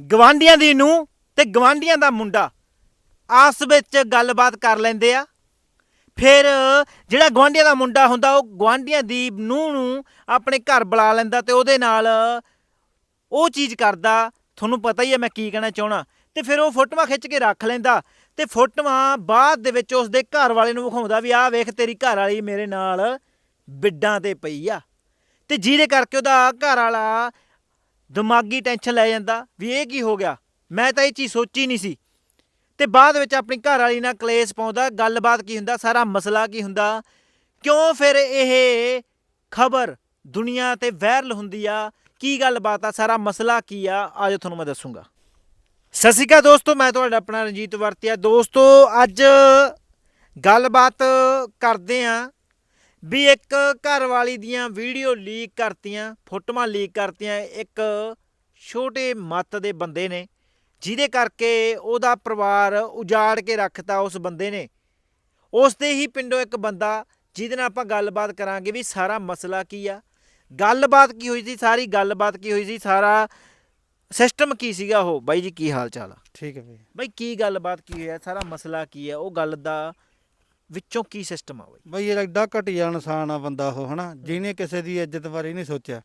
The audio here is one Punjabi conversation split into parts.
ਗਵਾਂਡੀਆਂ ਦੀ ਨੂੰ ਤੇ ਗਵਾਂਡੀਆਂ ਦਾ ਮੁੰਡਾ। ਆਸ ਵਿੱਚ ਗੱਲਬਾਤ ਕਰ ਲੈਂਦੇ ਆ। ਫਿਰ ਜਿਹੜਾ ਗਵਾਂਡੀਆਂ ਦਾ ਮੁੰਡਾ ਹੁੰਦਾ, ਉਹ ਗਵਾਂਡੀਆਂ ਦੀ ਨੂੰ ਨੂੰ ਆਪਣੇ ਘਰ ਬੁਲਾ ਲੈਂਦਾ ਤੇ ਉਹਦੇ ਨਾਲ ਉਹ ਚੀਜ਼ ਕਰਦਾ, ਤੁਹਾਨੂੰ ਪਤਾ ਹੀ ਹੈ ਮੈਂ ਕੀ ਕਹਿਣਾ ਚਾਹਣਾ ਤੇ ਫਿਰ ਉਹ ਫੋਟੋਆਂ ਖਿੱਚ ਕੇ ਰੱਖ ਲੈਂਦਾ ਤੇ ਫੋਟੋਆਂ ਬਾਅਦ ਦੇ ਵਿੱਚ ਉਸਦੇ ਘਰ ਵਾਲੇ ਨੂੰ ਵਿਖਾਉਂਦਾ ਵੀ, ਆਹ ਵੇਖ ਤੇਰੀ ਘਰ ਵਾਲੀ ਮੇਰੇ ਨਾਲ ਬਿੱਡਾਂ ਤੇ ਪਈ ਆ। ਤੇ ਜਿਹਦੇ ਕਰਕੇ ਉਹਦਾ ਘਰ ਵਾਲਾ ਦਿਮਾਗੀ ਟੈਨਸ਼ਨ ਲੈ ਜਾਂਦਾ, ਵੀ ਇਹ ਕੀ ਹੋ ਗਿਆ? ਮੈਂ ਤਾਂ ਇਹ ਚੀਜ਼ ਸੋਚੀ ਨਹੀਂ ਸੀ। ਤੇ ਬਾਅਦ ਵਿੱਚ ਆਪਣੀ ਘਰ ਵਾਲੀ ਨਾਲ ਕਲੇਸ਼ ਪਾਉਂਦਾ, ਗੱਲਬਾਤ ਕੀ ਹੁੰਦਾ, ਸਾਰਾ ਮਸਲਾ ਕੀ ਹੁੰਦਾ? ਕਿਉਂ ਫਿਰ ਇਹ ਖਬਰ ਦੁਨੀਆ ਤੇ ਵਾਇਰਲ ਹੁੰਦੀ ਆ? ਕੀ ਗੱਲਬਾਤ ਆ? ਸਾਰਾ ਮਸਲਾ ਕੀ ਆ? ਆਜੋ ਤੁਹਾਨੂੰ ਮੈਂ ਦੱਸੂਗਾ। ਸਤਿ ਸ਼੍ਰੀ ਅਕਾਲ ਦੋਸਤੋ, ਮੈਂ ਤੁਹਾਡਾ ਆਪਣਾ ਰਣਜੀਤ ਵਰਤਿਆ। ਦੋਸਤੋ, ਅੱਜ ਗੱਲਬਾਤ ਕਰਦੇ ਆ। ਵੀ ਇੱਕ ਘਰ ਵਾਲੀ ਦੀਆਂ ਵੀਡੀਓ ਲੀਕ ਕਰਤੀਆਂ ਫੋਟੋਆਂ ਲੀਕ ਕਰਤੀਆਂ ਇੱਕ ਛੋਟੇ ਮੱਤ ਦੇ ਬੰਦੇ ਨੇ ਜਿਹਦੇ ਕਰਕੇ ਉਹਦਾ ਪਰਿਵਾਰ ਉਜਾੜ ਕੇ ਰੱਖਤਾ ਉਸ ਬੰਦੇ ਨੇ। ਉਸ ਦੇ ਹੀ ਪਿੰਡੋਂ ਇੱਕ ਬੰਦਾ ਜਿਹਦੇ ਨਾਲ ਆਪਾਂ ਗੱਲਬਾਤ ਕਰਾਂਗੇ ਵੀ ਸਾਰਾ ਮਸਲਾ ਕੀ ਆ। ਗੱਲਬਾਤ ਕੀ ਹੋਈ ਸੀ ਸਾਰੀ ਗੱਲਬਾਤ ਕੀ ਹੋਈ ਸੀ ਸਾਰਾ ਸਿਸਟਮ ਕੀ ਸੀਗਾ ਉਹ? ਬਾਈ ਜੀ ਕੀ ਹਾਲ ਚਾਲ ਆ? ਠੀਕ ਹੈ ਬਈ ਬਾਈ ਕੀ ਗੱਲਬਾਤ ਕੀ ਹੋਇਆ ਸਾਰਾ ਮਸਲਾ ਕੀ ਆ? ਉਹ ਗੱਲ ਦਾ ਵਿੱਚੋਂ ਕੀ ਸਿਸਟਮ ਆ ਬਾਈ? ਬਈ ਇਹ ਐਡਾ ਘਟੀਆ ਇਨਸਾਨ ਆ ਬੰਦਾ ਉਹ ਹਨਾ? ਜਿਹਨੇ ਕਿਸੇ ਦੀ ਇੱਜ਼ਤ ਬਾਰੇ ਨਹੀਂ ਸੋਚਿਆ।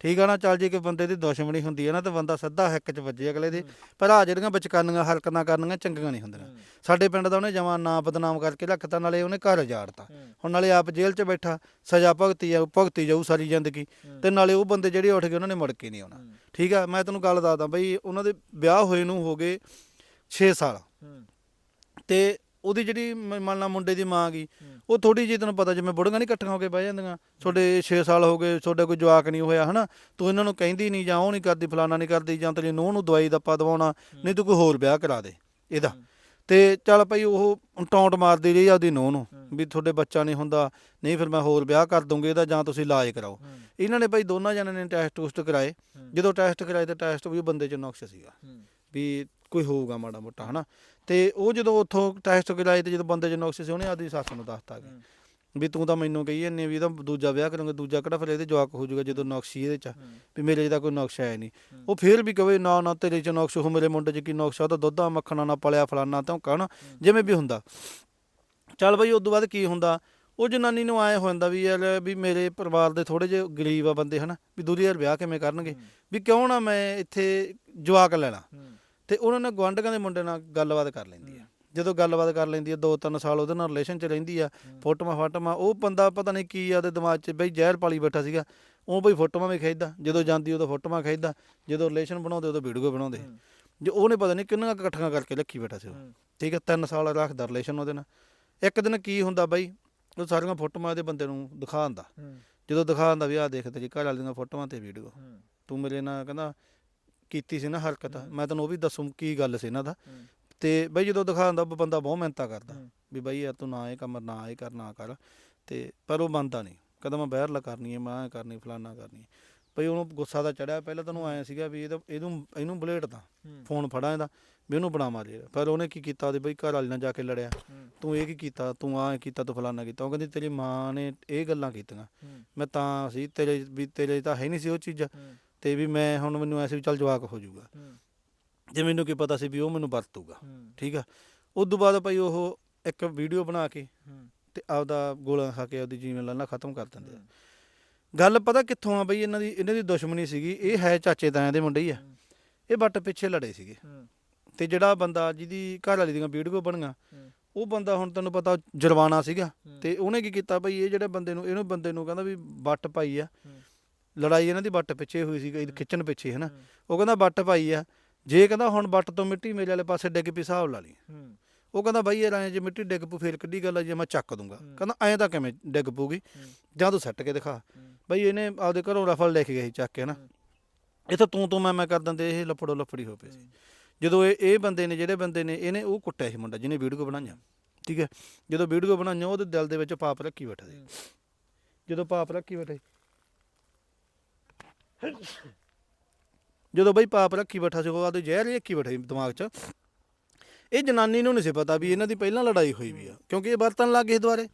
ਠੀਕ ਆ ਨਾ ਚੱਲ ਜੇ ਕਿ ਬੰਦੇ ਦੀ ਦੁਸ਼ਮਣੀ ਹੁੰਦੀ ਹੈ ਨਾ ਤਾਂ ਬੰਦਾ ਸਿੱਧਾ ਹਿੱਕ 'ਚ ਵੱਜੇ ਅਗਲੇ ਦੇ। ਪਰ ਆ ਜਿਹੜੀਆਂ ਵਿਚਕਾਨੀਆਂ ਹਰਕਤਾਂ ਕਰਨੀਆਂ ਚੰਗੀਆਂ ਨਹੀਂ ਹੁੰਦੀਆਂ। ਸਾਡੇ ਪਿੰਡ ਦਾ ਉਹਨੇ ਜਮਾਂ ਨਾਂ ਬਦਨਾਮ ਕਰਕੇ ਰੱਖਤਾ ਨਾਲੇ ਉਹਨੇ ਘਰ ਉਜਾੜਤਾ। ਹੁਣ ਨਾਲੇ ਆਪ ਜੇਲ੍ਹ 'ਚ ਬੈਠਾ ਸਜ਼ਾ ਭੁਗਤੀ ਜਾਊ ਭੁਗਤੀ ਜਾਊ ਸਾਰੀ ਜ਼ਿੰਦਗੀ। ਤੇ ਨਾਲੇ ਉਹ ਬੰਦੇ ਜਿਹੜੇ ਉੱਠ ਗਏ ਉਹਨਾਂ ਨੇ ਮੁੜ ਕੇ ਨਹੀਂ ਆਉਣਾ। ਠੀਕ ਆ ਮੈਂ ਤੈਨੂੰ ਗੱਲ ਦੱਸਦਾ ਬਈ ਉਹਨਾਂ ਦੇ ਵਿਆਹ ਹੋਏ ਨੂੰ ਹੋ ਗਏ 6 ਸਾਲ। ਤੇ ਉਹਦੀ ਜਿਹੜੀ ਮ- ਮੰਨ ਲਾ ਮੁੰਡੇ ਦੀ ਮਾਂ ਗਈ ਉਹ ਥੋੜੀ ਜਿਹੀ ਤੈਨੂੰ ਪਤਾ ਜਿਵੇਂ ਬੁੜੀਆਂ ਨਹੀਂ ਇਕੱਠੀਆਂ ਹੋ ਕੇ ਬਹਿ ਜਾਂਦੀਆਂ ਤੁਹਾਡੇ 6 ਸਾਲ ਹੋ ਗਏ ਤੁਹਾਡੇ ਕੋਈ ਜਵਾਕ ਨਹੀਂ ਹੋਇਆ ਹਨਾ? ਤੂੰ ਇਹਨਾਂ ਨੂੰ ਕਹਿੰਦੀ ਨਹੀਂ ਜਾਂ ਉਹ ਨਹੀਂ ਕਰਦੀ ਫਲਾਨਾ ਨਹੀਂ ਕਰਦੀ ਜਾਂ ਤੇਰੀ ਨੂੰਹ ਨੂੰ ਦਵਾਈ ਦੱਪਾ ਦਵਾਉਣਾ ਨਹੀਂ ਤੂੰ ਕੋਈ ਹੋਰ ਵਿਆਹ ਕਰਾ ਦੇ ਇਹਦਾ। ਤੇ ਚੱਲ ਭਾਈ ਉਹ ਟੌਂਟ ਮਾਰਦੀ ਰਹੀ ਆਪਦੀ ਨੂੰਹ ਨੂੰ ਵੀ ਤੁਹਾਡੇ ਬੱਚਾ ਨਹੀਂ ਹੁੰਦਾ ਨਹੀਂ ਫਿਰ ਮੈਂ ਹੋਰ ਵਿਆਹ ਕਰ ਦੂੰਗੀ ਇਹਦਾ ਜਾਂ ਤੁਸੀਂ ਇਲਾਜ ਕਰਾਓ। ਇਹਨਾਂ ਨੇ ਭਾਈ ਦੋਨਾਂ ਜਣਿਆਂ ਨੇ ਟੈਸਟ ਟੂਸਟ ਕਰਾਏ ਜਦੋਂ ਟੈਸਟ ਕਰਾਏ ਤੇ ਟੈਸਟ ਵੀ ਉਹ ਬੰਦੇ 'ਚ ਨੁਕਸ ਸੀਗਾ। ਵੀ ਕੋਈ ਹੋਊਗਾ ਮਾੜਾ ਮੋਟਾ ਹਨਾ? ਤੇ ਉਹ ਜਦੋਂ ਉੱਥੋਂ ਟੈਸਟ ਕਰਾਏ ਤੇ ਜਦੋਂ ਬੰਦੇ 'ਚ ਨੁਕਸ ਸੀ ਉਹਨੇ ਆਦੀ ਸੱਸ ਨੂੰ ਦੱਸਤਾ ਕਿ ਵੀ ਤੂੰ ਤਾਂ ਮੈਨੂੰ ਕਹੀ ਜਾਂਦੀ ਵੀ ਇਹਦਾ ਦੂਜਾ ਵਿਆਹ ਕਰਾਂਗੇ ਦੂਜਾ ਕਿਹੜਾ ਫਿਰ ਇਹਦੇ ਜਵਾਕ ਹੋ ਜਾਊਗਾ ਜਦੋਂ ਨੁਕਸ ਇਹਦੇ 'ਚ। ਵੀ ਮੇਰੇ ਤਾਂ ਕੋਈ ਨੁਕਸ ਹੈ ਨਹੀਂ। ਉਹ ਫੇਰ ਵੀ ਕਵੇ ਨਾ ਨਾ ਤੇਰੇ 'ਚ ਨੁਕਸ ਹੋ ਮੇਰੇ ਮੁੰਡੇ 'ਚ ਕੀ ਨੁਕਸ ਆ ਉਹ ਤਾਂ ਦੁੱਧਾ ਮੱਖਣਾ ਨਾ ਪਲਿਆ ਫਲਾਨਾ ਤਾਂ ਕਹਣ ਜਿਵੇਂ ਵੀ ਹੁੰਦਾ। ਚੱਲ ਬਈ ਉਦੋਂ ਬਾਅਦ ਕੀ ਹੁੰਦਾ? ਉਹ ਜਨਾਨੀ ਨੂੰ ਆਏ ਹੋ ਜਾਂਦਾ ਵੀ ਯਾਰ ਵੀ ਮੇਰੇ ਪਰਿਵਾਰ ਦੇ ਥੋੜੇ ਜਿਹੇ ਗਰੀਬ ਆ ਬੰਦੇ ਹਨਾ? ਵੀ ਦੂਰੀ ਯਾਰ ਵਿਆਹ ਕਿਵੇਂ ਕਰਨਗੇ? ਵੀ ਕਿਉਂ ਨਾ ਮੈਂ ਇੱਥੇ ਜਵਾਕ ਲੈ ਲਾਂ? ਤੇ ਉਹਨਾਂ ਨੇ ਗਵਾਂਢੀਆਂ ਦੇ ਮੁੰਡੇ ਨਾਲ ਗੱਲਬਾਤ ਕਰ ਲੈਂਦੀ ਆ। ਜਦੋਂ ਗੱਲਬਾਤ ਕਰ ਲੈਂਦੀ ਆ ਦੋ ਤਿੰਨ ਸਾਲ ਉਹਦੇ ਨਾਲ ਰਿਲੇਸ਼ਨ 'ਚ ਰਹਿੰਦੀ ਆ ਫੋਟੋਆਂ ਫਾਟੋਆਂ ਉਹ ਬੰਦਾ ਪਤਾ ਨਹੀਂ ਕੀ ਆ ਉਹਦੇ ਦਿਮਾਗ 'ਚ ਬਈ ਜ਼ਹਿਰ ਪਾਲੀ ਬੈਠਾ ਸੀਗਾ ਉਹ ਬਈ ਫੋਟੋਆਂ ਵੀ ਖਿੱਚਦਾ ਜਦੋਂ ਜਾਂਦੀ ਉਦੋਂ ਫੋਟੋਆਂ ਖਿੱਚਦਾ ਜਦੋਂ ਰਿਲੇਸ਼ਨ ਬਣਾਉਂਦੇ ਉਦੋਂ ਵੀਡੀਓ ਬਣਾਉਂਦੇ। ਜੋ ਉਹਨੇ ਪਤਾ ਨਹੀਂ ਕਿੰਨੀਆਂ ਕੁ ਇਕੱਠੀਆਂ ਕਰਕੇ ਰੱਖੀ ਬੈਠਾ ਸੀ ਉਹ। ਠੀਕ ਹੈ ਤਿੰਨ ਸਾਲ ਰੱਖਦਾ ਰਿਲੇਸ਼ਨ ਉਹਦੇ ਨਾਲ। ਇੱਕ ਦਿਨ ਕੀ ਹੁੰਦਾ ਬਾਈ ਉਹ ਸਾਰੀਆਂ ਫੋਟੋਆਂ ਉਹਦੇ ਬੰਦੇ ਨੂੰ ਦਿਖਾਉਂਦਾ। ਜਦੋਂ ਦਿਖਾਉਂਦਾ ਵੀ ਆਹ ਦੇਖ ਤੇਰੀ ਘਰ ਵਾਲੀ ਦੀਆਂ ਫੋਟੋਆਂ ਤੇ ਵੀਡੀਓ ਤੂੰ ਮੇਰੇ ਨਾਲ ਕਹਿੰਦਾ ਕੀਤੀ ਸੀ ਨਾ ਹਰਕਤ ਮੈਂ ਤੈਨੂੰ ਉਹ ਵੀ ਦੱਸੂ ਕੀ ਗੱਲ ਸੀ ਇਹਨਾਂ ਦਾ। ਤੇ ਬਈ ਜਦੋਂ ਦਿਖਾਉਂਦਾ ਉਹ ਬੰਦਾ ਬਹੁਤ ਮਿਹਨਤਾਂ ਕਰਦਾ ਵੀ ਬਈ ਯਾਰ ਤੂੰ ਨਾ ਇਹ ਕੰਮ ਨਾ ਇਹ ਕਰ ਨਾ ਕਰ ਤੇ ਪਰ ਉਹ ਮੰਨਦਾ ਨਹੀਂ। ਕਹਿੰਦਾ ਮੈਂ ਬਾਹਰ ਲਾ ਕਰਨੀ ਹੈ ਮੈਂ ਕਰਨੀ ਫਲਾਨਾ ਕਰਨੀ। ਬਈ ਉਹਨੂੰ ਗੁੱਸਾ ਤਾਂ ਚੜਿਆ ਪਹਿਲਾਂ ਤੈਨੂੰ ਆਇਆ ਸੀਗਾ ਵੀ ਇਹਦਾ ਇਹਨੂੰ ਇਹਨੂੰ ਬਲੇਡ ਦਾ ਫੋਨ ਫੜਾ ਇਹਦਾ ਵੀ ਉਹਨੂੰ ਬਣਾ ਮਾਰੇ ਪਰ ਉਹਨੇ ਕੀ ਕੀਤਾ ਉਹਦੇ ਬਈ ਘਰ ਵਾਲੀ ਨਾਲ ਜਾ ਕੇ ਲੜਿਆ। ਤੂੰ ਇਹ ਕੀ ਕੀਤਾ ਤੂੰ ਆਹ ਕੀਤਾ ਤੂੰ ਫਲਾਨਾ ਕੀਤਾ। ਉਹ ਕਹਿੰਦੀ ਤੇਰੀ ਮਾਂ ਨੇ ਇਹ ਗੱਲਾਂ ਕੀਤੀਆਂ। ਮੈਂ ਤਾਂ ਸੀ ਤੇਰੇ ਵੀ ਤੇਰੇ ਤਾਂ ਹੈ ਨਹੀਂ ਸੀ ਉਹ ਚੀਜ਼। ਤੇ ਵੀ ਮੈਂ ਹੁਣ ਮੈਨੂੰ ਐਸੇ ਵੀ ਚੱਲ ਜਵਾਕ ਹੋ ਜਾਊਗਾ। ਜੇ ਮੈਨੂੰ ਕੀ ਪਤਾ ਸੀ ਵੀ ਉਹ ਮੈਨੂੰ ਵਰਤੂਗਾ ਠੀਕ ਆ? ਉਸ ਤੋਂ ਬਾਅਦ ਭਾਈ ਉਹ ਇੱਕ ਵੀਡੀਓ ਬਣਾ ਕੇ ਤੇ ਆਪਦਾ ਗੋਲਾ ਖਾ ਕੇ ਆਪਦੀ ਜੀਵਨ ਲਾਣਾ ਖਤਮ ਕਰ ਦਿੰਦੇ ਆ। ਗੱਲ ਪਤਾ ਕਿੱਥੋਂ ਆ ਬਈ ਇਹਨਾਂ ਦੀ ਇਹਨਾਂ ਦੀ ਦੁਸ਼ਮਣੀ ਸੀਗੀ ਇਹ ਹੈ ਚਾਚੇ ਤਾਇਆਂ ਦੇ ਮੁੰਡੇ ਹੀ ਆ। ਇਹ ਬੱਟ ਪਿੱਛੇ ਲੜੇ ਸੀਗੇ। ਤੇ ਜਿਹੜਾ ਬੰਦਾ ਜਿਹਦੀ ਘਰ ਵਾਲੀ ਦੀਆਂ ਵੀਡੀਓ ਬਣੀਆਂ ਉਹ ਬੰਦਾ ਹੁਣ ਤੈਨੂੰ ਪਤਾ ਜੁਰਮਾਨਾ ਸੀਗਾ। ਤੇ ਉਹਨੇ ਕੀ ਕੀਤਾ ਬਈ ਇਹ ਜਿਹੜੇ ਬੰਦੇ ਨੂੰ ਇਹਨੂੰ ਬੰਦੇ ਨੂੰ ਕਹਿੰਦਾ ਵੀ ਬੱਟ ਪਾਈ ਆ। ਲੜਾਈ ਇਹਨਾਂ ਦੀ ਬੱਟ ਪਿੱਛੇ ਹੋਈ ਸੀ ਖਿੱਚਣ ਪਿੱਛੇ ਹਨਾ? ਉਹ ਕਹਿੰਦਾ ਬੱਟ ਪਾਈ ਆ। ਜੇ ਕਹਿੰਦਾ ਹੁਣ ਬੱਟ ਤੋਂ ਮਿੱਟੀ ਮੇਰੇ ਵਾਲੇ ਪਾਸੇ ਡਿੱਗ ਪਈ ਹਿਸਾਬ ਲਾ ਲਈ। ਉਹ ਕਹਿੰਦਾ ਬਾਈ ਇਹ ਐਂ ਜੇ ਮਿੱਟੀ ਡਿੱਗ ਪੂ ਫੇਰ ਕਿੱਡੀ ਗੱਲ ਆ ਜੇ ਮੈਂ ਚੱਕ ਦੂੰਗਾ। ਕਹਿੰਦਾ ਐਂ ਤਾਂ ਕਿਵੇਂ ਡਿੱਗ ਪੂਗੀ ਜਾਂ ਤੂੰ ਸੱਟ ਕੇ ਦਿਖਾ। ਬਈ ਇਹਨੇ ਆਪਦੇ ਘਰੋਂ ਰਫਲ ਲੈ ਕੇ ਗਿਆ ਸੀ ਚੱਕ ਕੇ ਨਾ ਇੱਥੇ ਤੂੰ ਤੂੰ ਮੈਂ ਮੈਂ ਕਰ ਦਿੰਦੇ ਇਹ ਲੱਫੜੋ ਲੱਫੜੀ ਹੋ ਪਈ ਸੀ। ਜਦੋਂ ਇਹ ਇਹ ਬੰਦੇ ਨੇ ਜਿਹੜੇ ਬੰਦੇ ਨੇ ਇਹਨੇ ਉਹ ਕੁੱਟਿਆ ਸੀ ਮੁੰਡਾ ਜਿਹਨੇ ਵੀਡੀਓ ਬਣਾਈਆਂ। ਠੀਕ ਹੈ? ਜਦੋਂ ਵੀਡੀਓ ਬਣਾਈਆਂ ਉਹਦੇ ਦਿਲ ਦੇ ਵਿੱਚ ਪਾਪ ਰੱਖੀ ਬੈਠਾ ਸੀ। ਜਦੋਂ ਪਾਪ ਰੱਖੀ ਬੈਠਾ ਸੀ ਜਦੋਂ ਬਈ ਪਾਪ ਰੱਖੀ ਬੈਠਾ ਸੀ ਉਹ ਆਦੇ ਜ਼ਹਿਰ ਹੀ ਰੱਖੀ ਬੈਠਾ ਸੀ ਦਿਮਾਗ 'ਚ। ਇਹ ਜਨਾਨੀ ਨੂੰ ਨਹੀਂ ਸੀ ਪਤਾ ਵੀ ਇਹਨਾਂ ਦੀ ਪਹਿਲਾਂ ਲੜਾਈ ਹੋਈ ਵੀ ਆ, ਕਿਉਂਕਿ ਇਹ ਵਰਤਨ ਲੱਗ ਗਏ ਇਸ ਦੁਆਰੇ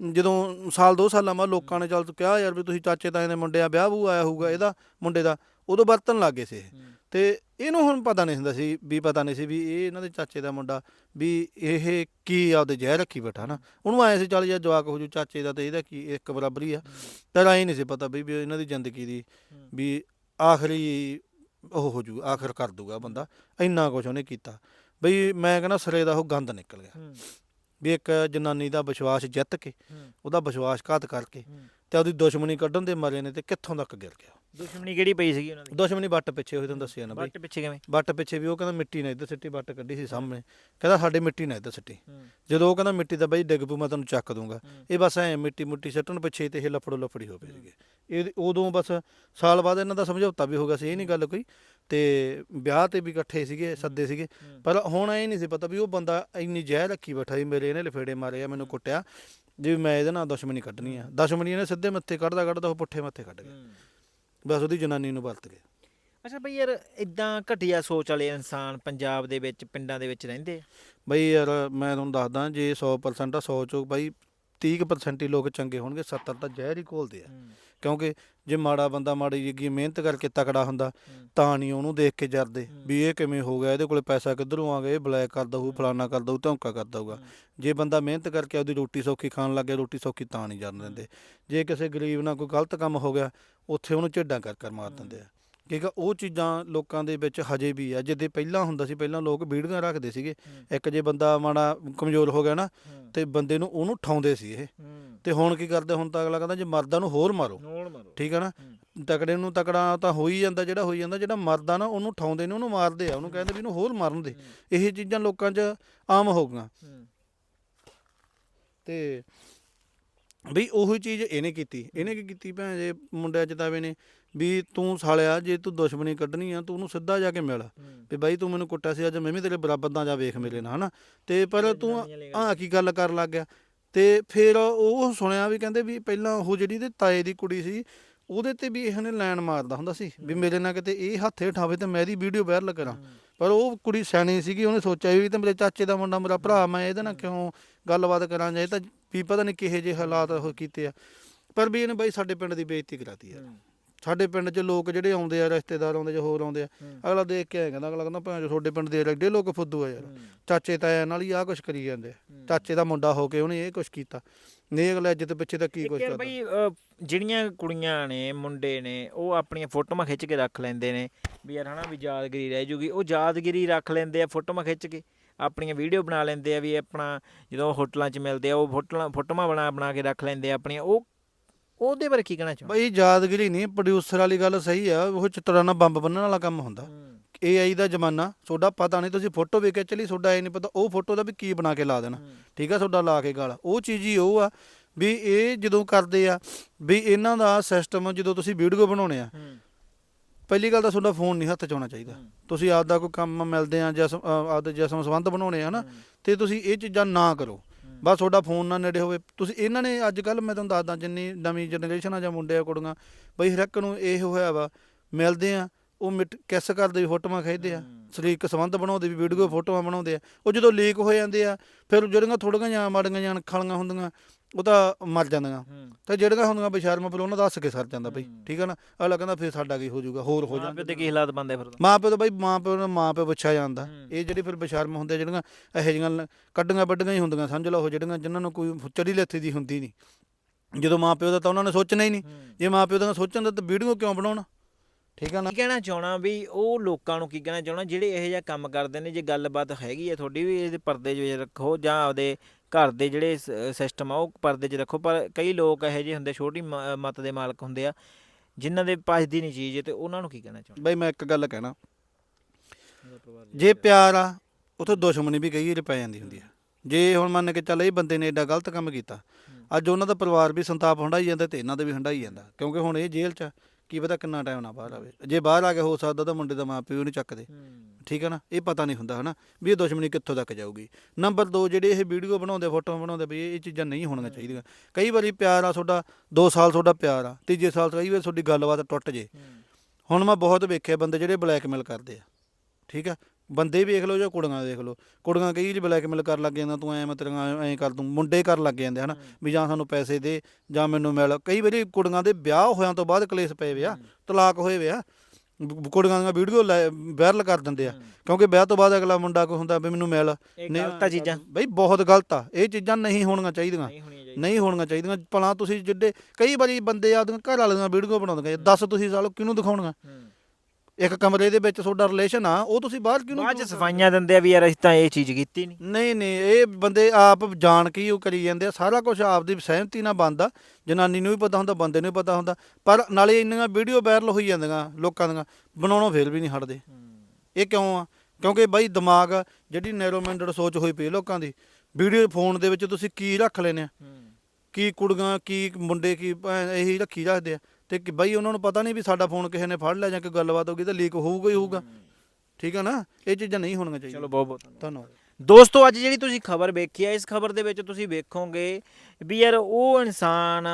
ਜਦੋਂ ਸਾਲ ਦੋ ਸਾਲਾਂ ਬਾਅਦ ਲੋਕਾਂ ਨੇ ਚੱਲ ਕਿਹਾ ਯਾਰ ਵੀ ਤੁਸੀਂ ਚਾਚੇ ਤਾਏ ਦੇ ਮੁੰਡੇ ਆ ਵਿਆਹ ਬੂ ਆਇਆ ਹੋਊਗਾ ਇਹਦਾ, ਮੁੰਡੇ ਦਾ, ਉਦੋਂ ਵਰਤਨ ਲੱਗ ਗਏ ਸੀ ਇਹ। ਤੇ ਇਹਨੂੰ ਹੁਣ ਪਤਾ ਨਹੀਂ ਹੁੰਦਾ ਸੀ ਵੀ ਪਤਾ ਨਹੀਂ ਸੀ ਵੀ ਇਹ ਇਹਨਾਂ ਦੇ ਚਾਚੇ ਦਾ ਮੁੰਡਾ ਵੀ ਇਹ ਕੀ ਆਪਦੇ ਜ਼ਹਿਰ ਰੱਖੀ ਬੈਠਾ ਨਾ। ਉਹਨੂੰ ਆਏ ਸੀ ਚੱਲ ਯਾਰ ਜਵਾਕ ਹੋ ਜੂ ਚਾਚੇ ਦਾ ਤੇ ਇਹਦਾ ਕੀ ਇੱਕ ਬਰਾਬਰ ਹੀ ਆ। ਪਰ ਆਏ ਨਹੀਂ ਸੀ ਪਤਾ ਵੀ ਵੀ ਇਹਨਾਂ ਦੀ ਜ਼ਿੰਦਗੀ ਦੀ ਵੀ ਆਖਰੀ ਉਹ ਹੋ ਜੂ ਆਖਰ ਕਰ ਦੂਗਾ ਬੰਦਾ। ਇੰਨਾ ਕੁਝ ਉਹਨੇ ਕੀਤਾ। ਬਈ ਮੈਂ ਕਹਿੰਦਾ ਸਰੇ ਦਾ ਉਹ ਗੰਦ ਨਿਕਲ ਗਿਆ। ਵੀ ਇੱਕ ਜਨਾਨੀ ਦਾ ਵਿਸ਼ਵਾਸ ਜਿੱਤ ਕੇ ਉਹਦਾ ਵਿਸ਼ਵਾਸਘਾਤ ਕਰਕੇ ਤੇ ਉਹਦੀ ਦੁਸ਼ਮਣੀ ਕੱਢਣ ਦੇ ਮਾਰੇ ਨੇ ਤੇ ਕਿੱਥੋਂ ਤੱਕ ਗਿਰ ਗਿਆ ਦੁਸ਼ਮਣੀ ਕਿਹੜੀ ਪਈ ਸੀਗੀ ਉਹਨਾਂ ਦੀ? ਦੁਸ਼ਮਣੀ ਵੱਟ ਪਿੱਛੇ ਹੋਈ ਤੁਹਾਨੂੰ ਦੱਸਿਆ ਨਾ ਬਈ। ਬੱਟ ਪਿੱਛੇ ਕਿਵੇਂ? ਵੱਟ ਪਿੱਛੇ ਵੀ ਉਹ ਕਹਿੰਦਾ ਮਿੱਟੀ ਨਾ ਇੱਧਰ ਸਿੱਟੀ ਵੱਟ ਕੱਢੀ ਸੀ ਸਾਹਮਣੇ। ਕਹਿੰਦਾ ਸਾਡੇ ਮਿੱਟੀ ਨਾ ਇੱਧਰ ਸਿੱਟੀ। ਜਦੋਂ ਉਹ ਕਹਿੰਦਾ ਮਿੱਟੀ ਦਾ ਬਈ ਡਿੱਗ ਪੂ ਮੈਂ ਤੈਨੂੰ ਚੱਕ ਦੂੰਗਾ। ਇਹ ਬਸ ਐ ਮਿੱਟੀ ਮੁੱਟੀ ਸੱਟਣ ਪਿੱਛੇ ਤੇ ਇਹ ਲਫੜੋ ਲਫੜੀ ਹੋ ਪਈ ਸੀਗੇ। ਇਹ ਉਦੋਂ ਬਸ ਸਾਲ ਬਾਅਦ ਇਹਨਾਂ ਦਾ ਸਮਝੌਤਾ ਵੀ ਹੋ ਗਿਆ ਸੀ ਇਹ ਨਹੀਂ ਗੱਲ ਕੋਈ। ਤੇ ਵਿਆਹ ਤੇ ਵੀ ਇਕੱਠੇ ਸੀਗੇ ਸੱਦੇ ਸੀਗੇ। ਪਰ ਹੁਣ ਇਹ ਨਹੀਂ ਸੀ ਪਤਾ ਵੀ ਉਹ ਬੰਦਾ ਇੰਨੀ ਜ਼ਹਿਰ ਰੱਖੀ ਬੈਠਾ ਸੀ ਮੇਰੇ ਇਹਨੇ ਲਫੇੜੇ ਮਾਰੇ ਆ ਮੈਨੂੰ ਕੁੱਟਿਆ। ਜੇ ਮੈਂ ਇਹਦੇ ਨਾਲ ਦੁਸ਼ਮਣੀ ਕੱਢਣੀ ਆ। ਦੁਸ਼ਮਣੀ ਇਹਨੇ ਸਿੱਧੇ ਮੱਥੇ ਕੱਢਦਾ ਕੱਢਦਾ ਉਹ ਪੁੱਠੇ ਮੱਥੇ ਕੱਢ ਗਿਆ। ਬਸ ਉਹਦੀ ਜਨਾਨੀ ਨੂੰ ਵਰਤ ਗਿਆ ਅੱਛਾ ਬਈ ਯਾਰ ਇਦਾਂ ਘਟੀਆ ਸੋਚ ਵਾਲੇ ਇਨਸਾਨ ਪੰਜਾਬ ਦੇ ਵਿੱਚ ਪਿੰਡਾਂ ਦੇ ਵਿੱਚ ਰਹਿੰਦੇ ਆ? ਬਈ ਯਾਰ ਮੈਂ ਤੁਹਾਨੂੰ ਦੱਸਦਾ ਜੇ 100% ਆ 100 ਚੋਂ ਬਈ 30% ਹੀ ਲੋਕ ਚੰਗੇ ਹੋਣਗੇ 70 ਤਾਂ ਜ਼ਹਿਰ ਹੀ ਘੋਲਦੇ ਆ। ਕਿਉਂਕਿ ਜੇ ਮਾੜਾ ਬੰਦਾ ਮਾੜੀ ਜਿਹੀ ਮਿਹਨਤ ਕਰਕੇ ਤਕੜਾ ਹੁੰਦਾ ਤਾਂ ਨਹੀਂ ਉਹਨੂੰ ਦੇਖ ਕੇ ਜਰਦੇ ਵੀ ਇਹ ਕਿਵੇਂ ਹੋ ਗਿਆ ਇਹਦੇ ਕੋਲੇ ਪੈਸਾ ਕਿੱਧਰੋਂ ਆ ਗਿਆ ਇਹ ਬਲੈਕ ਕਰਦਾ ਹੋਊ ਫਲਾਨਾ ਕਰਦਾ ਹੋਊ ਧੌਂਕਾ ਕਰਦਾ ਹੋਊਗਾ ਜੇ ਬੰਦਾ ਮਿਹਨਤ ਕਰਕੇ ਆਪਦੀ ਰੋਟੀ ਸੌਖੀ ਖਾਣ ਲੱਗ ਗਿਆ ਰੋਟੀ ਸੌਖੀ ਤਾਂ ਨਹੀਂ ਜਰਨ ਦਿੰਦੇ। ਜੇ ਕਿਸੇ ਗਰੀਬ ਨਾਲ ਕੋਈ ਗਲਤ ਕੰਮ ਹੋ ਗਿਆ ਉੱਥੇ ਉਹਨੂੰ ਝੇਡਾਂ ਕਰ ਕਰ ਮਾਰ ਦਿੰਦੇ ਆ। ਠੀਕ ਆ ਉਹ ਚੀਜ਼ਾਂ ਲੋਕਾਂ ਦੇ ਵਿੱਚ ਹਜੇ ਵੀ ਆ ਜਿੱਦੇ ਪਹਿਲਾਂ ਹੁੰਦਾ ਸੀ ਪਹਿਲਾਂ ਲੋਕ ਵੀਡੀਓ ਰੱਖਦੇ ਸੀਗੇ। ਇੱਕ ਜੇ ਬੰਦਾ ਮਾੜਾ ਕਮਜ਼ੋਰ ਹੋ ਗਿਆ ਨਾ ਤੇ ਬੰਦੇ ਨੂੰ ਉਹਨੂੰ ਠਾਉਂਦੇ ਸੀ ਇਹ। ਤੇ ਹੁਣ ਕੀ ਕਰਦੇ ਹੁਣ ਤਾਂ ਅਗਲਾ ਕਹਿੰਦਾ ਜੇ ਮਰਦਾ ਨੂੰ ਹੋਰ ਮਾਰੋ। ਠੀਕ ਹੈ ਨਾ? ਤਕੜੇ ਨੂੰ ਤਕੜਾ ਤਾਂ ਹੋ ਹੀ ਜਾਂਦਾ ਜਿਹੜਾ ਹੋਈ ਜਾਂਦਾ ਜਿਹੜਾ ਮਰਦਾ ਨਾ ਉਹਨੂੰ ਠਾਉਂਦੇ ਨੇ ਉਹਨੂੰ ਮਾਰਦੇ ਆ ਉਹਨੂੰ ਕਹਿੰਦੇ ਵੀ ਇਹਨੂੰ ਹੋਰ ਮਾਰਨ ਦੇ। ਇਹ ਚੀਜ਼ਾਂ ਲੋਕਾਂ 'ਚ ਆਮ ਹੋ ਗਈਆਂ। ਤੇ ਵੀ ਉਹੀ ਚੀਜ਼ ਇਹਨੇ ਕੀਤੀ ਇਹਨੇ ਕੀ ਕੀਤੀ ਭੈਣ ਜੇ ਮੁੰਡਿਆਂ ਜਤਾਵੇ ਨੇ ਵੀ ਤੂੰ ਸਾਲਿਆ ਜੇ ਤੂੰ ਦੁਸ਼ਮਣੀ ਕੱਢਣੀ ਆ ਤੂੰ ਉਹਨੂੰ ਸਿੱਧਾ ਜਾ ਕੇ ਮਿਲ ਵੀ ਬਾਈ ਤੂੰ ਮੈਨੂੰ ਕੁੱਟਿਆ ਸੀ ਅੱਜ ਮੈਂ ਵੀ ਤੇਰੇ ਬਰਾਬਰ ਦਾ ਜਾ ਵੇਖ ਮੇਰੇ ਨਾਲ ਹਨਾ? ਤੇ ਪਰ ਤੂੰ ਆ ਕੀ ਗੱਲ ਕਰਨ ਲੱਗ ਗਿਆ? ਤੇ ਫਿਰ ਉਹ ਸੁਣਿਆ ਵੀ ਕਹਿੰਦੇ ਵੀ ਪਹਿਲਾਂ ਉਹ ਜਿਹੜੀ ਤੇ ਤਾਏ ਦੀ ਕੁੜੀ ਸੀ ਉਹਦੇ ਤੇ ਵੀ ਇਹਨੇ ਲਾਈਨ ਮਾਰਦਾ ਹੁੰਦਾ ਸੀ ਵੀ ਮੇਰੇ ਨਾਲ ਕਿਤੇ ਇਹ ਹੱਥੇ ਠਾਵੇ ਤੇ ਮੈਂ ਇਹਦੀ ਵੀਡੀਓ ਵਾਇਰਲ ਕਰਾਂ। ਪਰ ਉਹ ਕੁੜੀ ਸਿਆਣੀ ਸੀਗੀ ਉਹਨੇ ਸੋਚਿਆ ਵੀ ਤਾਂ ਮੇਰੇ ਚਾਚੇ ਦਾ ਮੁੰਡਾ ਮੇਰਾ ਭਰਾ ਮੈਂ ਇਹਦੇ ਨਾਲ ਕਿਉਂ ਗੱਲਬਾਤ ਕਰਾਂ ਜਾਂ ਇਹ ਤਾਂ ਵੀ ਪਤਾ ਨਹੀਂ ਕਿਹੇ ਜਿਹੇ ਹਾਲਾਤ ਉਹ ਕੀਤੇ ਆ। ਪਰ ਵੀ ਇਹਨੇ ਬਾਈ ਸਾਡੇ ਪਿੰਡ ਦੀ ਬੇਇੱਜ਼ਤੀ ਕਰਾਤੀ ਯਾਰ। ਸਾਡੇ ਪਿੰਡ 'ਚ ਲੋਕ ਜਿਹੜੇ ਆਉਂਦੇ ਆ ਰਿਸ਼ਤੇਦਾਰ ਆਉਂਦੇ ਜਾਂ ਹੋਰ ਆਉਂਦੇ ਆ ਅਗਲਾ ਦੇਖ ਕੇ ਆਇਆ ਕਹਿੰਦਾ ਅਗਲਾ ਕਹਿੰਦਾ ਭਾਂ ਜੋ ਤੁਹਾਡੇ ਪਿੰਡ ਦੇ ਐਡੇ ਲੋਕ ਫੁੱਦੂ ਆ ਯਾਰ। ਚਾਚੇ ਤਾਇਆ ਨਾਲ ਹੀ ਆਹ ਕੁਛ ਕਰੀ ਜਾਂਦੇ ਚਾਚੇ ਦਾ ਮੁੰਡਾ ਹੋ ਕੇ ਉਹਨੇ ਇਹ ਕੁਛ ਕੀਤਾ। ਨਹੀਂ ਅਗਲਾ ਇੱਜ਼ਤ ਪਿੱਛੇ ਤਾਂ ਕੀ ਕੁਛ ਕਰਦਾ? ਬਈ ਜਿਹੜੀਆਂ ਕੁੜੀਆਂ ਨੇ ਮੁੰਡੇ ਨੇ ਉਹ ਆਪਣੀਆਂ ਫੋਟੋਆਂ ਖਿੱਚ ਕੇ ਰੱਖ ਲੈਂਦੇ ਨੇ। ਵੀ ਯਾਰ ਹਨਾ ਵੀ ਯਾਦਗਿਰੀ ਰਹਿ ਜੂਗੀ। ਉਹ ਯਾਦਗਿਰੀ ਰੱਖ ਲੈਂਦੇ ਆ ਫੋਟੋਆਂ ਖਿੱਚ ਕੇ। ਆਪਣੀਆਂ ਵੀਡੀਓ ਬਣਾ ਲੈਂਦੇ ਆ ਵੀ ਆਪਣਾ ਜਦੋਂ ਹੋਟਲਾਂ 'ਚ ਮਿਲਦੇ ਆ ਉਹ ਫੋਟੋਆਂ ਫੋਟੋਆਂ ਬਣਾ ਬਣਾ ਕੇ ਰੱਖ ਲੈਂਦੇ ਆ ਆਪਣੀਆਂ। ਉਹ ਉਹਦੇ ਬਾਰੇ ਕੀ ਕਹਿਣਾ ਚਾਹੁੰਦੇ ਬਈ ਯਾਦਗਿਰੀ ਨਹੀਂ ਪ੍ਰੋਡਿਊਸਰ ਵਾਲੀ ਗੱਲ ਸਹੀ ਆ ਉਹ ਚਤਰਾਨਾ ਬੰਬ ਬੰਨਣ ਵਾਲਾ ਕੰਮ ਹੁੰਦਾ। AI ਦਾ ਜ਼ਮਾਨਾ ਤੁਹਾਡਾ ਪਤਾ ਨਹੀਂ ਤੁਸੀਂ ਫੋਟੋ ਵੇਖ ਕੇ ਚਲੀ ਤੁਹਾਡਾ ਇਹ ਨਹੀਂ ਪਤਾ ਉਹ ਫੋਟੋ ਦਾ ਵੀ ਕੀ ਬਣਾ ਕੇ ਲਾ ਦੇਣਾ। ਠੀਕ ਆ ਤੁਹਾਡਾ ਲਾ ਕੇ ਗਾਲ। ਉਹ ਚੀਜ਼ ਹੀ ਉਹ ਆ ਵੀ ਇਹ ਜਦੋਂ ਕਰਦੇ ਆ ਵੀ ਇਹਨਾਂ ਦਾ ਸਿਸਟਮ ਜਦੋਂ ਤੁਸੀਂ ਵੀਡੀਓ ਬਣਾਉਣੇ ਆ ਪਹਿਲੀ ਗੱਲ ਤਾਂ ਤੁਹਾਡਾ ਫੋਨ ਨਹੀਂ ਹੱਥ 'ਚ ਆਉਣਾ ਚਾਹੀਦਾ। ਤੁਸੀਂ ਆਪਦਾ ਕੋਈ ਕੰਮ ਮਿਲਦੇ ਆ ਅ, ਆਪਦੇ ਜਿਸਮ ਸੰਬੰਧ ਬਣਾਉਣੇ ਆ ਨਾ ਤੇ ਤੁਸੀਂ ਇਹ ਚੀਜ਼ਾਂ ਨਾ ਕਰੋ। ਬਸ ਤੁਹਾਡਾ ਫੋਨ ਨਾ ਨੇੜੇ ਹੋਵੇ। ਤੁਸੀਂ ਇਹਨਾਂ ਨੇ ਅੱਜ ਕੱਲ ਮੈਂ ਤੁਹਾਨੂੰ ਦੱਸਦਾ ਜਿੰਨੀ ਨਵੀਂ ਜਨਰੇਸ਼ਨ ਆ ਜਾਂ ਮੁੰਡੇ ਆ ਕੁੜੀਆਂ ਬਈ ਹਰ ਇੱਕ ਨੂੰ ਇਹ ਹੋਇਆ ਵਾ ਮਿਲਦੇ ਆ ਉਹ ਮਿਟ ਕਿਸ ਕਰਦੇ ਵੀ ਫੋਟੋਆਂ ਖਿੱਚਦੇ ਆ ਸਰੀਰਕ ਸੰਬੰਧ ਬਣਾਉਂਦੇ ਵੀ ਵੀਡੀਓ ਫੋਟੋਆਂ ਬਣਾਉਂਦੇ ਆ। ਉਹ ਜਦੋਂ ਲੀਕ ਹੋ ਜਾਂਦੇ ਆ ਫਿਰ ਜਿਹੜੀਆਂ ਥੋੜੀਆਂ ਜਾਂ ਮਾੜੀਆਂ ਜਾਂ ਖਾਲੀਆਂ ਹੁੰਦੀਆਂ ਉਹ ਤਾਂ ਮਰ ਜਾਂਦੀਆਂ। ਤੇ ਜਿਹੜੀਆਂ ਹੁੰਦੀਆਂ ਬੇਸ਼ਰਮ ਫਿਰ ਉਹਨਾਂ ਦਾ ਹੱਸ ਕੇ ਸਰ ਜਾਂਦਾ ਬਈ। ਠੀਕ ਆ ਨਾ? ਅਗਲਾ ਕਹਿੰਦਾ ਫਿਰ ਸਾਡਾ ਕੀ ਹੋ ਜਾਊਗਾ ਹੋਰ ਹੋ ਮਾਂ ਪਿਓ ਦੇ ਕੀ ਹਾਲਾਤ ਬੰਦੇ ਫਿਰ ਮਾਂ ਪਿਓ ਤਾਂ ਬਈ ਮਾਂ ਪਿਓ ਨੂੰ ਮਾਂ ਪਿਓ ਪੁੱਛਿਆ ਜਾਂਦਾ। ਇਹ ਜਿਹੜੀ ਫਿਰ ਬੇਸ਼ਰਮ ਹੁੰਦੇ ਜਿਹੜੀਆਂ ਇਹੋ ਜਿਹੀਆਂ ਕੱਢੀਆਂ ਵੱਡੀਆਂ ਹੀ ਹੁੰਦੀਆਂ। ਸਮਝ ਲਓ ਉਹ ਜਿਹੜੀਆਂ ਜਿਨ੍ਹਾਂ ਨੂੰ ਕੋਈ ਚੜੀ ਲੱਥੀ ਦੀ ਹੁੰਦੀ ਨਹੀਂ ਜਦੋਂ ਮਾਂ ਪਿਓ ਦਾ ਤਾਂ ਉਹਨਾਂ ਨੇ ਸੋਚਣਾ ਹੀ ਨਹੀਂ ਜੇ ਮਾਂ ਪਿਓ ਦਾ ਸੋਚਣ ਦਾ ਤਾਂ ਵੀਡੀਓ ਕਿਉਂ ਬਣਾਉਣਾ? ਠੀਕ ਆ ਨਾ? ਕੀ ਕਹਿਣਾ ਚਾਹਣਾ ਵੀ ਉਹ ਲੋਕਾਂ ਨੂੰ ਕੀ ਕਹਿਣਾ ਚਾਹਣਾ ਜਿਹੜੇ ਇਹੋ ਜਿਹਾ ਕੰਮ ਕਰਦੇ ਨੇ ਜੇ ਗੱਲਬਾਤ ਹੈਗੀ ਹੈ ਤੁਹਾਡੀ ਵੀ ਇਹਦੇ ਪਰਦੇ 'ਚ ਰੱਖੋ ਜਾਂ ਆਪਦੇ ਘਰ ਦੇ ਜਿਹੜੇ ਸਿਸਟਮ ਆ ਉਹ ਪਰਦੇ 'ਚ ਰੱਖੋ ਪਰ ਕਈ ਲੋਕ ਇਹੋ ਜਿਹੇ ਹੁੰਦੇ ਛੋਟੀ ਮਤ ਦੇ ਮਾਲਕ ਹੁੰਦੇ ਆ ਜਿਨ੍ਹਾਂ ਦੇ ਪਚਦੀ ਨਹੀਂ ਚੀਜ਼ ਤੇ ਉਹਨਾਂ ਨੂੰ ਕੀ ਕਹਿਣਾ ਚਾਹਣਾ? ਬਈ ਮੈਂ ਇੱਕ ਗੱਲ ਕਹਿਣਾ। ਜੇ ਪਿਆਰ ਆ ਉਥੇ ਦੁਸ਼ਮਣੀ ਵੀ ਕਈ ਵਾਰੀ ਪੈ ਜਾਂਦੀ ਹੁੰਦੀ ਆ। ਜੇ ਹੁਣ ਮੰਨ ਕੇ ਚੱਲ ਇਹ ਬੰਦੇ ਨੇ ਏਡਾ ਗਲਤ ਕੰਮ ਕੀਤਾ ਅੱਜ ਉਹਨਾਂ ਦਾ ਪਰਿਵਾਰ ਵੀ ਸੰਤਾਪ ਹੰਡਾਈ ਜਾਂਦਾ ਤੇ ਇਹਨਾਂ ਦਾ ਵੀ ਹੰਡਾਈ ਜਾਂਦਾ ਕਿਉਂਕਿ ਹੁਣ ਇਹ ਜੇਲ੍ਹ 'ਚ ਆ, ਕੀ ਪਤਾ ਕਿੰਨਾ ਟਾਈਮ ਨਾ ਬਾਹਰ ਆਵੇ। ਜੇ ਬਾਹਰ ਆ ਕੇ ਹੋ ਸਕਦਾ ਤਾਂ ਮੁੰਡੇ ਦਾ ਮਾਂ ਪਿਓ ਨਹੀਂ ਚੱਕਦੇ ਠੀਕ ਹੈ ਨਾ? ਇਹ ਪਤਾ ਨਹੀਂ ਹੁੰਦਾ ਹਨਾ? ਵੀ ਇਹ ਦੁਸ਼ਮਣੀ ਕਿੱਥੋਂ ਤੱਕ ਜਾਊਗੀ। ਨੰਬਰ 2 ਜਿਹੜੇ ਇਹ ਵੀਡੀਓ ਬਣਾਉਂਦੇ ਫੋਟੋਆਂ ਬਣਾਉਂਦੇ ਵੀ ਇਹ ਚੀਜ਼ਾਂ ਨਹੀਂ ਹੋਣੀਆਂ ਚਾਹੀਦੀਆਂ। ਕਈ ਵਾਰੀ ਪਿਆਰ ਆ ਤੁਹਾਡਾ 2 ਸਾਲ ਤੁਹਾਡਾ ਪਿਆਰ ਆ ਤੀਜੇ ਸਾਲ ਕਈ ਵਾਰ ਤੁਹਾਡੀ ਗੱਲਬਾਤ ਟੁੱਟ ਜੇ। ਹੁਣ ਮੈਂ ਬਹੁਤ ਵੇਖਿਆ ਬੰਦੇ ਜਿਹੜੇ ਬਲੈਕਮੇਲ ਕਰਦੇ ਆ। ਠੀਕ ਆ? ਬੰਦੇ ਵੇਖ ਲਓ ਜਾਂ ਕੁੜੀਆਂ ਵੇਖ ਲਓ। ਕੁੜੀਆਂ ਕਈ ਜੀ ਬਲੈਕਮੇਲ ਕਰਨ ਲੱਗ ਜਾਂਦੀਆਂ ਤੂੰ ਐ ਮੈਂ ਤੇਰਾ ਐਂ ਕਰ ਦੂੰ ਮੁੰਡੇ ਕਰਨ ਲੱਗ ਜਾਂਦੇ ਹਨਾ? ਵੀ ਜਾਂ ਸਾਨੂੰ ਪੈਸੇ ਦੇ ਜਾਂ ਮੈਨੂੰ ਮਿਲ। ਕਈ ਵਾਰੀ ਕੁੜੀਆਂ ਦੇ ਵਿਆਹ ਹੋਇਆਂ ਤੋਂ ਬਾਅਦ ਕਲੇਸ਼ ਪਏ ਵੇ ਆ ਤਲਾਕ ਹੋਏ ਵੇ ਆ। ਕੁੜੀਆਂ ਦੀਆਂ ਵੀਡੀਓ ਵਾਇਰਲ ਕਰ ਦਿੰਦੇ ਆ। ਕਿਉਂਕਿ ਵਿਆਹ ਤੋਂ ਬਾਅਦ ਅਗਲਾ ਮੁੰਡਾ ਕੋਈ ਹੁੰਦਾ ਵੀ ਮੈਨੂੰ ਮਿਲ। ਨਹੀਂ ਗਲਤ ਚੀਜ਼ਾਂ। ਬਈ ਬਹੁਤ ਗਲਤ ਆ। ਇਹ ਚੀਜ਼ਾਂ ਨਹੀਂ ਹੋਣੀਆਂ ਚਾਹੀਦੀਆਂ। ਨਹੀਂ ਹੋਣੀਆਂ ਚਾਹੀਦੀਆਂ। ਭਲਾ ਤੁਸੀਂ ਜਿੱਡੇ ਕਈ ਵਾਰੀ ਬੰਦੇ ਆਪਦੀਆਂ ਘਰ ਵਾਲੀਆਂ ਵੀਡੀਓ ਬਣਾਉਂਦੇ ਆ ਦੱਸ ਤੁਸੀਂ ਸਾਲੋ ਕਿਹਨੂੰ ਦਿਖਾਉਣੀਆਂ। ਇੱਕ ਕਮਰੇ ਦੇ ਵਿੱਚ ਤੁਹਾਡਾ ਰਿਲੇਸ਼ਨ ਆ ਉਹ ਤੁਸੀਂ ਬਾਹਰ ਕਿਹਨੂੰ ਬਾਅਦ ਚ ਸਫਾਈਆਂ ਦਿੰਦੇ ਆ ਵੀ ਯਾਰ ਅਸੀਂ ਤਾਂ ਇਹ ਚੀਜ਼ ਕੀਤੀ ਨਹੀਂ ਨਹੀਂ ਨਹੀਂ ਇਹ ਬੰਦੇ ਆਪ ਜਾਣ ਕੇ ਹੀ ਉਹ ਕਰੀ ਜਾਂਦੇ ਆ ਸਾਰਾ ਕੁਝ ਆਪਦੀ ਸਹਿਮਤੀ ਨਾਲ ਬੰਦਾ ਜਨਾਨੀ ਨੂੰ ਵੀ ਪਤਾ ਹੁੰਦਾ ਬੰਦੇ ਨੂੰ ਵੀ ਪਤਾ ਹੁੰਦਾ ਪਰ ਨਾਲੇ ਇੰਨੀਆਂ ਵੀਡੀਓ ਵਾਇਰਲ ਹੋਈ ਜਾਂਦੀਆਂ ਲੋਕਾਂ ਦੀਆਂ ਬਣਾਉਣੋਂ ਫੇਰ ਵੀ ਨਹੀਂ ਹਟਦੇ। ਇਹ ਕਿਉਂ ਆ? ਕਿਉਂਕਿ ਬਾਈ ਦਿਮਾਗ ਜਿਹੜੀ ਨੈਰੋਮੈਂਡਡ ਸੋਚ ਹੋਈ ਪਈ ਲੋਕਾਂ ਦੀ ਵੀਡੀਓ ਫੋਨ ਦੇ ਵਿੱਚ ਤੁਸੀਂ ਕੀ ਰੱਖ ਲੈਨੇ ਆ? ਕੀ ਕੁੜੀਆਂ ਕੀ ਮੁੰਡੇ ਕੀ ਇਹੀ ਰੱਖੀ ਰੱਖਦੇ ਆ? ਤੇ ਕਿ ਬਾਈ ਉਹਨਾਂ ਨੂੰ ਪਤਾ ਨਹੀਂ ਵੀ ਸਾਡਾ ਫੋਨ ਕਿਸੇ ਨੇ ਫੜ ਲਿਆ ਜਾਂ ਕੋਈ ਗੱਲਬਾਤ ਹੋ ਗਈ ਤਾਂ ਲੀਕ ਹੋਊਗਾ ਹੀ ਹੋਊਗਾ। ਠੀਕ ਆ ਨਾ? ਇਹ ਚੀਜ਼ਾਂ ਨਹੀਂ ਹੋਣੀਆਂ ਚਾਹੀਦੀਆਂ। ਚਲੋ ਬਹੁਤ ਬਹੁਤ ਧੰਨਵਾਦ। ਧੰਨਵਾਦ। ਦੋਸਤੋ ਅੱਜ ਜਿਹੜੀ ਤੁਸੀਂ ਖਬਰ ਵੇਖੀ ਹੈ ਇਸ ਖਬਰ ਦੇ ਵਿੱਚ ਤੁਸੀਂ ਵੇਖੋਗੇ ਵੀ ਯਾਰ ਉਹ ਇਨਸਾਨ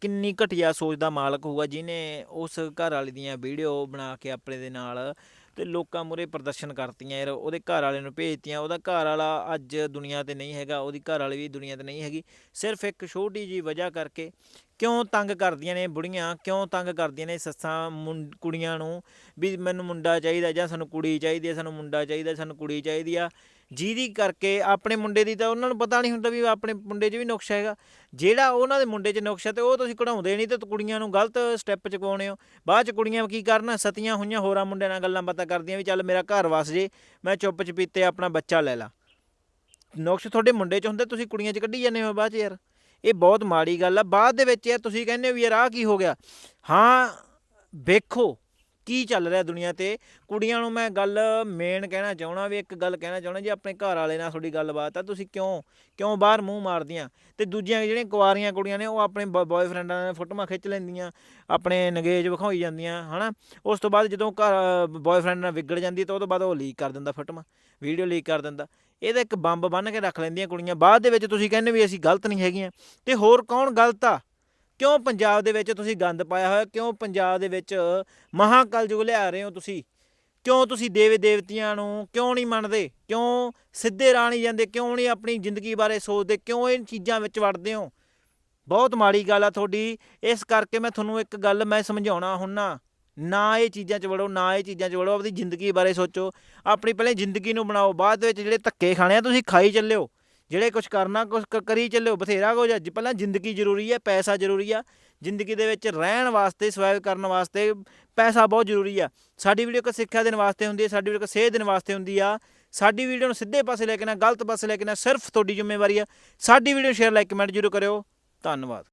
ਕਿੰਨੀ ਘਟੀਆ ਸੋਚ ਦਾ ਮਾਲਕ ਹੋਊਗਾ ਜਿਨੇ ਉਸ ਘਰ ਵਾਲੀ ਦੀਆਂ ਵੀਡੀਓ ਬਣਾ ਕੇ ਆਪਣੇ ਦੇ ਨਾਲ ਤੇ ਲੋਕਾਂ ਮੁਰੇ ਪ੍ਰਦਰਸ਼ਨ ਕਰਤੀਆਂ ਯਾਰ, ਉਹਦੇ ਘਰ ਵਾਲੇ ਨੂੰ ਭੇਜਤੀਆਂ, ਉਹਦਾ ਘਰ ਵਾਲਾ ਅੱਜ ਦੁਨੀਆ ਤੇ ਨਹੀਂ ਹੈਗਾ, ਉਹਦੀ ਘਰ ਵਾਲੀ ਵੀ ਦੁਨੀਆ ਤੇ ਨਹੀਂ ਹੈਗੀ। ਸਿਰਫ ਇੱਕ ਛੋਟੀ ਜੀ ਵਜ੍ਹਾ ਕਰਕੇ ਕਿਉਂ ਤੰਗ ਕਰਦੀਆਂ ਨੇ ਬੁੜੀਆਂ, ਕਿਉਂ ਤੰਗ ਕਰਦੀਆਂ ਨੇ ਸੱਸਾਂ, ਮੁੰ- ਕੁੜੀਆਂ ਨੂੰ? ਵੀ ਮੈਨੂੰ ਮੁੰਡਾ ਚਾਹੀਦਾ ਜਾਂ ਸਾਨੂੰ ਕੁੜੀ ਚਾਹੀਦੀ ਹੈ, ਸਾਨੂੰ ਮੁੰਡਾ ਚਾਹੀਦਾ, ਸਾਨੂੰ ਕੁੜੀ ਚਾਹੀਦੀ ਆ। ਜਿਹਦੀ ਕਰਕੇ ਆਪਣੇ ਮੁੰਡੇ ਦੀ ਤਾਂ ਉਹਨਾਂ ਨੂੰ ਪਤਾ ਨਹੀਂ ਹੁੰਦਾ ਵੀ ਆਪਣੇ ਮੁੰਡੇ 'ਚ ਵੀ ਨੁਕਸ ਹੈਗਾ। ਜਿਹੜਾ ਉਹਨਾਂ ਦੇ ਮੁੰਡੇ 'ਚ ਨੁਕਸ ਹੈ ਤੇ ਉਹ ਤੁਸੀਂ ਕਢਾਉਂਦੇ ਨਹੀਂ ਤੇ ਕੁੜੀਆਂ ਨੂੰ ਗਲਤ ਸਟੈਪ 'ਚ ਹੋ। ਬਾਅਦ 'ਚ ਕੁੜੀਆਂ ਕੀ ਕਰਨ, ਸਤੀਆਂ ਹੋਈਆਂ ਹੋਰਾਂ ਮੁੰਡਿਆਂ ਨਾਲ ਗੱਲਾਂ ਬਾਤਾਂ ਕਰਦੀਆਂ ਵੀ ਚੱਲ ਮੇਰਾ ਘਰ ਵਸ ਜੇ, ਮੈਂ ਚੁੱਪ ਚਪੀਤੇ ਆਪਣਾ ਬੱਚਾ ਲੈ ਲਾ। ਨੁਕਸ ਤੁਹਾਡੇ ਮੁੰਡੇ 'ਚ ਹੁੰਦਾ, ਤੁਸੀਂ ਕੁੜੀਆਂ 'ਚ ਕੱਢੀ ਜਾਂਦੇ ਹੋ ਬਾਅਦ 'ਚ ਯਾਰ। ਇਹ ਬਹੁਤ ਮਾੜੀ ਗੱਲ ਆ। ਬਾਅਦ ਦੇ ਵਿੱਚ ਯਾਰ ਤੁਸੀਂ ਕਹਿੰਦੇ ਹੋ ਵੀ ਯਾਰ ਆਹ ਕੀ ਹੋ ਗਿਆ? ਹਾਂ, ਵੇਖੋ। ਕੀ ਚੱਲ ਰਿਹਾ ਦੁਨੀਆ ਤੇ? ਕੁੜੀਆਂ ਨੂੰ ਮੈਂ ਗੱਲ ਮੇਨ ਕਹਿਣਾ ਚਾਹਣਾ ਵੀ ਇੱਕ ਗੱਲ ਕਹਿਣਾ ਚਾਹਣਾ ਜੇ, ਆਪਣੇ ਘਰ ਵਾਲੇ ਨਾਲ ਤੁਹਾਡੀ ਗੱਲਬਾਤ ਆ, ਤੁਸੀਂ ਕਿਉਂ ਕਿਉਂ ਬਾਹਰ ਮੂੰਹ ਮਾਰਦੀਆਂ? ਤੇ ਦੂਜੀਆਂ ਜਿਹੜੀਆਂ ਕੁਆਰੀਆਂ ਕੁੜੀਆਂ ਨੇ, ਉਹ ਆਪਣੇ ਬॉयਫ੍ਰੈਂਡਾਂ ਨਾਲ ਫੋਟੋਆਂ ਖਿੱਚ ਲੈਂਦੀਆਂ, ਆਪਣੇ ਨਗੇਜ ਵਿਖਾਈ ਜਾਂਦੀਆਂ, ਹਨਾ? ਉਸ ਤੋਂ ਬਾਅਦ ਜਦੋਂ ਘਰ ਬॉयਫ੍ਰੈਂਡ ਨਾਲ ਵਿਗੜ ਜਾਂਦੀ ਤਾਂ ਉਹ ਤੋਂ ਬਾਅਦ ਉਹ ਲੀਕ ਕਰ ਦਿੰਦਾ ਫੋਟੋਆਂ ਵੀਡੀਓ ਲੀਕ ਕਰ ਦਿੰਦਾ। ਇਹਦਾ ਇੱਕ ਬੰਬ ਬੰਨ ਕੇ ਰੱਖ ਲੈਂਦੀਆਂ ਕੁੜੀਆਂ, ਬਾਅਦ ਦੇ ਵਿੱਚ ਤੁਸੀਂ ਕਹਿੰਦੇ ਵੀ ਅਸੀਂ ਗਲਤ ਨਹੀਂ ਹੈਗੀਆਂ। ਤੇ ਹੋਰ ਕੌਣ ਗਲਤ ਆ? ਕਿਉਂ ਪੰਜਾਬ ਦੇ ਵਿੱਚ ਤੁਸੀਂ ਗੰਦ ਪਾਇਆ ਹੋਇਆ? ਕਿਉਂ ਪੰਜਾਬ ਦੇ ਵਿੱਚ ਮਹਾਕਲਯੁਗ ਲਿਆ ਰਹੇ ਹੋ ਤੁਸੀਂ? ਕਿਉਂ ਤੁਸੀਂ ਦੇਵੇ ਦੇਵਤਿਆਂ ਨੂੰ ਕਿਉਂ ਨਹੀਂ ਮੰਨਦੇ? ਕਿਉਂ ਸਿੱਧੇ ਰਾਹ ਨਹੀਂ ਜਾਂਦੇ? ਕਿਉਂ ਨਹੀਂ ਆਪਣੀ ਜ਼ਿੰਦਗੀ ਬਾਰੇ ਸੋਚਦੇ? ਕਿਉਂ ਇਹ ਚੀਜ਼ਾਂ ਵਿੱਚ ਵੜਦੇ ਹੋ? ਬਹੁਤ ਮਾੜੀ ਗੱਲ ਆ ਤੁਹਾਡੀ। ਇਸ ਕਰਕੇ ਮੈਂ ਤੁਹਾਨੂੰ ਇੱਕ ਗੱਲ ਮੈਂ ਸਮਝਾਉਣਾ ਹੁੰਨਾ। ਨਾ ਇਹ ਚੀਜ਼ਾਂ 'ਚ ਵੜੋ, ਨਾ ਇਹ ਚੀਜ਼ਾਂ 'ਚ ਵੜੋ। ਆਪਣੀ ਜ਼ਿੰਦਗੀ ਬਾਰੇ ਸੋਚੋ। ਆਪਣੀ ਪਹਿਲੇ ਜ਼ਿੰਦਗੀ ਨੂੰ ਬਣਾਓ। ਬਾਅਦ ਦੇ ਵਿੱਚ ਜਿਹੜੇ ਧੱਕੇ ਖਾਣੇ ਆ, ਤੁਸੀਂ ਖਾਈ ਚੱਲਿਓ ਜਿਹੜੇ ਕੁਝ ਕਰਨਾ ਕੁਝ ਕਰੀ ਚੱਲਿਓ, ਬਥੇਰਾ ਕੁਝ ਅੱਜ ਪਹਿਲਾਂ ਜ਼ਿੰਦਗੀ ਜ਼ਰੂਰੀ ਹੈ, ਪੈਸਾ ਜ਼ਰੂਰੀ ਆ। ਜ਼ਿੰਦਗੀ ਦੇ ਵਿੱਚ ਰਹਿਣ ਵਾਸਤੇ ਸਰਵਾਈਵ ਕਰਨ ਵਾਸਤੇ ਪੈਸਾ ਬਹੁਤ ਜ਼ਰੂਰੀ ਆ। ਸਾਡੀ ਵੀਡੀਓ ਇੱਕ ਸਿੱਖਿਆ ਦੇਣ ਵਾਸਤੇ ਹੁੰਦੀ ਹੈ, ਸਾਡੀ ਵੀਡੀਓ ਇੱਕ ਸੇਧ ਦੇਣ ਵਾਸਤੇ ਹੁੰਦੀ ਆ। ਸਾਡੀ ਵੀਡੀਓ ਨੂੰ ਸਿੱਧੇ ਪਾਸੇ ਲੈ ਕੇ ਨਾ, ਗਲਤ ਪਾਸੇ ਲੈ ਕੇ ਨਾ, ਸਿਰਫ ਤੁਹਾਡੀ ਜ਼ਿੰਮੇਵਾਰੀ ਆ। ਸਾਡੀ ਵੀਡੀਓ ਸ਼ੇਅਰ ਲਾਈਕ ਕਮੈਂਟ ਜ਼ਰੂਰ ਕਰਿਓ। ਧੰਨਵਾਦ।